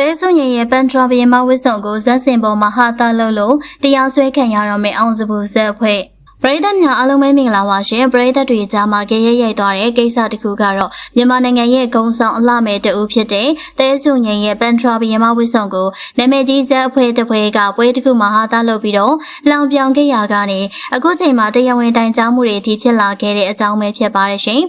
တဲဆွန်ရင်ရဲ့ပန်ထရာဘီမဝစ်စုံကိုဇက်စင်ပေါ်မှာဟာတာလို့လို့တရားစွဲခံရတော့မယ့်အောင်စပူဇက်ဖွဲ့ပရိသတ်များအားလုံးပဲမင်္ဂလာပါရှင်ပရိသတ်တွေကြားမှာကြရဲရိုက်သွားတဲ့ကိစ္စတစ်ခုကတော့မြန်မာနိုင်ငံရဲ့ဂုံဆောင်အလှမဲ့တအူးဖြစ်တဲ့တဲဆွန်ရင်ရဲ့ပန်ထရာဘီမဝစ်စုံကိုနာမည်ကြီးဇက်အဖွဲ့တစ်ဖွဲ့ကပွဲတစ်ခုမှာဟာတာလို့ပြီးတော့လောင်ပြောင်ခဲ့ရကနေအခုချိန်မှာတရားဝင်တိုင်ကြားမှုတွေအထိဖြစ်လာခဲ့တဲ့အကြောင်းပဲဖြစ်ပါတယ်ရှင်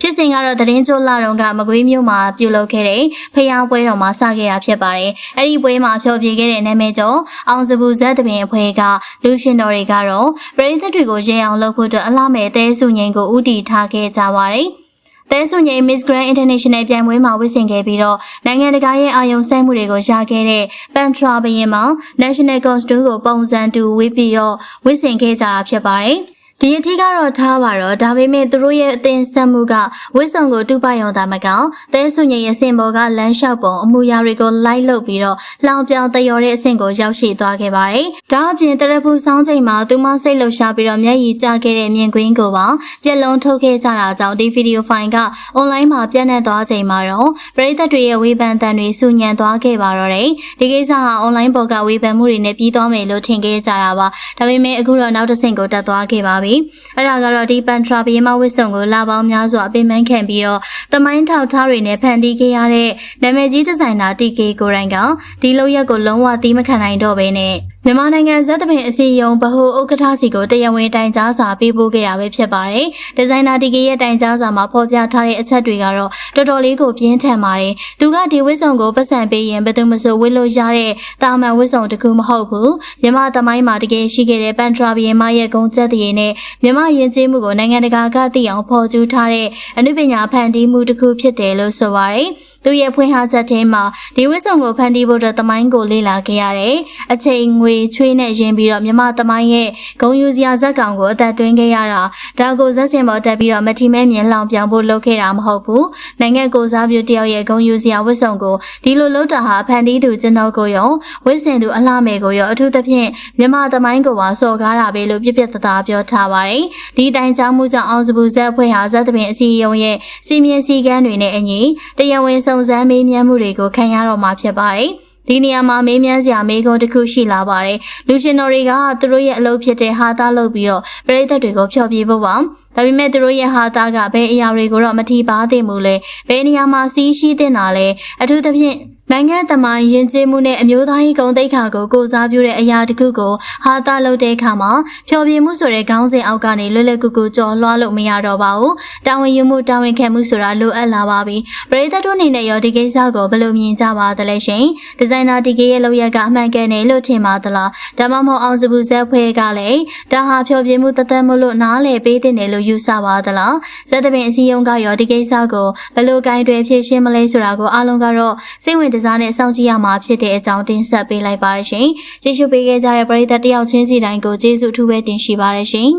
ဖြစ်စဉ်ကတော့သတင်းကြိုလာတော့ကမကွေးမြို့မှာပြုလုပ်ခဲ့တဲ့ဖျားပွဲတော်မှာစခဲ့တာဖြစ်ပါတယ်။အဲ့ဒီပွဲမှာဖျော်ဖြေခဲ့တဲ့နာမည်ကျော်အောင်စပူဇက်တပင်အဖွဲ့ကလူရှင်တော်တွေကတော့ပရိသတ်တွေကိုရဲအောင်လုပ်ဖို့အတွက်အလားမဲ့တဲစုငိန်ကိုဥတီထားခဲ့ကြပါတယ်။တဲဆုညင် Miss Grand International ပြိုင်ပွဲမှာဝစ်ဆင်ခဲ့ပြီးတော့နိုင်ငံတကာရဲ့အာရုံစိုက်မှုတွေကိုရခဲ့တဲ့ Pantra ဘရင်မှာ National Costume ကိုပုံစံတူဝစ်ပြီးတော့ဝစ်ဆင်ခဲ့ကြတာဖြစ်ပါတယ်။ ဒီအထီးကတော့ထားပါတော့ဒါပေမဲ့သူတို့ရဲ့အသင်ဆက်မှုကဝစ်စုံကိုတူပယုံတာမကောင်တဲဆုညင်ရဲ့စင်ဘော်ကလမ်းလျှောက်ပုံအမှုရာတွေကိုလိုက်လုပ်ပြီးတော့လောင်ပြောင်တယော်တဲ့အဆင့်ကိုရောက်ရှိသွားခဲ့ပါတယ်။ဒါအပြင်တရဖူဆောင်းချိန်မှာသူမစိတ်လှုပ်ရှားပြီးတော့မျက်ရည်ကျခဲ့တဲ့မြင်ကွင်းကိုပါပြက်လုံးထုတ်ခဲ့ကြတာကြောင့်ဒီဗီဒီယိုဖိုင်ကအွန်လိုင်းမှာပြန့်နှံ့သွားချိန်မှာတော့ပရိသတ်တွေရဲ့ဝေဖန်တန်တွေဆူညံသွားခဲ့ပါတော့တယ်။ဒီကိစ္စဟာအွန်လိုင်းပေါ်ကဝေဖန်မှုတွေနဲ့ပြီးသွားမယ်လို့ထင်ခဲ့ကြတာပါ။ဒါပေမဲ့အခုတော့နောက်တစ်ဆင့်ကိုတက်သွားခဲ့ပါပြီ။အဲ့ဒါကတော့ဒီပန်ထရာဘီမဝစ်စုံကိုလာပေါင်းများစွာအပိမန်းခံပြီးတော့သမိုင်းထောက်ထားတွေနဲ့ဖန်တီးခဲ့ရတဲ့နာမည်ကြီးဒီဇိုင်နာ TK ကိုရိုင်းကဒီလောက်ရက်ကိုလုံးဝသီးမခံနိုင်တော့ဘဲနဲ့မြန်မာနိုင်ငံဇက်သပင်အစီယုံဗဟိုဥက္ကဋ္ဌစီကိုတရားဝင်တိုင်ကြားစာပေးပို့ခဲ့တာပဲဖြစ်ပါတယ်။ဒီဇိုင်နာတီကရဲ့တိုင်ကြားစာမှာဖော်ပြထားတဲ့အချက်တွေကတော့တော်တော်လေးကိုပြင်းထန်ပါတယ်။သူကဒီဝစ်စုံကိုပတ်စံပေးရင်ဘယ်သူမှဆိုဝစ်လို့ရတဲ့တာမန်ဝစ်စုံတစ်ခုမဟုတ်ဘူး။မြန်မာသမိုင်းမှာတကယ်ရှိခဲ့တဲ့ပန်ထရာဘီယမရဲ့ဂုံချက်တည်နဲ့မြန်မာယဉ်ကျေးမှုကိုနိုင်ငံတကာကသိအောင်ဖော်ကျူးထားတဲ့အနုပညာဖန်တီးမှုတစ်ခုဖြစ်တယ်လို့ဆိုပါတယ်။သူရဲ့ဖွင့်ဟချက်ထဲမှာဒီဝစ်စုံကိုဖန်တီးဖို့အတွက်သမိုင်းကိုလေ့လာခဲ့ရတယ်။အချိန်ငွေချွေးနဲ့ရင်းပြီးတော့မြမသမိုင်းရဲ့ဂုံယူစရာဇက်ကောင်ကိုအသက်တွင်းခဲ့ရတာဒါကိုဇက်စင်ပေါ်တက်ပြီးတော့မထီမဲမြင်လောင်ပြောင်ဖို့လုပ်ခဲ့တာမဟုတ်ဘူးနိုင်ငံကိုစားပြုတယောက်ရဲ့ဂုံယူစရာဝစ်စုံကိုဒီလိုလုပ်တာဟာဖန်တီးသူကျွန်တော်ကိုရောဝစ်စင်သူအလှမယ်ကိုရောအထူးသဖြင့်မြမသမိုင်းကိုပါစော်ကားတာပဲလို့ပြပြတသားပြောထားပါတယ်ဒီတိုင်ကြားမှုကြောင့်အောင်စပူဇက်ဖွဲ့ဟာဇက်သပင်အစီအယုံရဲ့စီမင်းစည်းကမ်းတွေနဲ့အညီတရားဝင်စုံစမ်းမေးမြန်းမှုတွေကိုခံရတော့မှာဖြစ်ပါတယ် ဒီနေရာမှာမေးမြန်းစရာမေးခွန်းတစ်ခုရှိလာပါတယ်။လူရှင်တော်တွေကသူတို့ရဲ့အလုပ်ဖြစ်တဲ့ဟာသားလုပ်ပြီးတော့ပရိသတ်တွေကိုဖျော်ဖြေဖို့ပါ။ဒါပေမဲ့သူတို့ရဲ့ဟာသားကဘယ်အရာတွေကိုတော့မထီပါသင့်ဘူးလေ။ဘယ်နေရာမှာစီးရှိတင်တာလဲ။အထူးသဖြင့်နိုင်ငံသမိုင်းယဉ်ကျေးမှုနဲ့အမျိုးသားရေးဂုဏ်သိက္ခာကိုကိုစားပြုတဲ့အရာတစ်ခုကိုဟာတာလုပ်တဲ့အခါမှာဖျော်ဖြေမှုဆိုတဲ့ခေါင်းစဉ်အောက်ကနေလွတ်လပ်ကူကူကြော်လွှားလို့မရတော့ပါဘူး။တာဝန်ယူမှုတာဝန်ခံမှုဆိုတာလိုအပ်လာပါပြီ။ပရိသတ်တို့အနေနဲ့ရောဒီကိစ္စကိုဘယ်လိုမြင်ကြပါသလဲရှင်။ဒီဇိုင်နာဒီကေရဲ့လုပ်ရက်ကအမှန်ကန်တယ်လို့ထင်ပါသလား။ဒါမှမဟုတ်အောင်စပူဇက်ဖွဲ့ကလည်းဒါဟာဖျော်ဖြေမှုတသက်မလို့နားလေပေးတင်တယ်လို့ယူဆပါသလား။ဇက်တပင်အစည်းအရုံးကရောဒီကိစ္စကိုဘယ်လိုကင်တွယ်ဖြေရှင်းမလဲဆိုတာကိုအားလုံးကတော့စိတ်ဝင်တစားနဲ့စောင့်ကြည့်ရမှာဖြစ်တဲ့အကြောင်းတင်ဆက်ပေးလိုက်ပါရရှင်။ကျေးဇူးပေးခဲ့ကြတဲ့ပရိသတ်တယောက်ချင်းစီတိုင်းကိုကျေးဇူးအထူးပဲတင်ရှိပါရရှင်။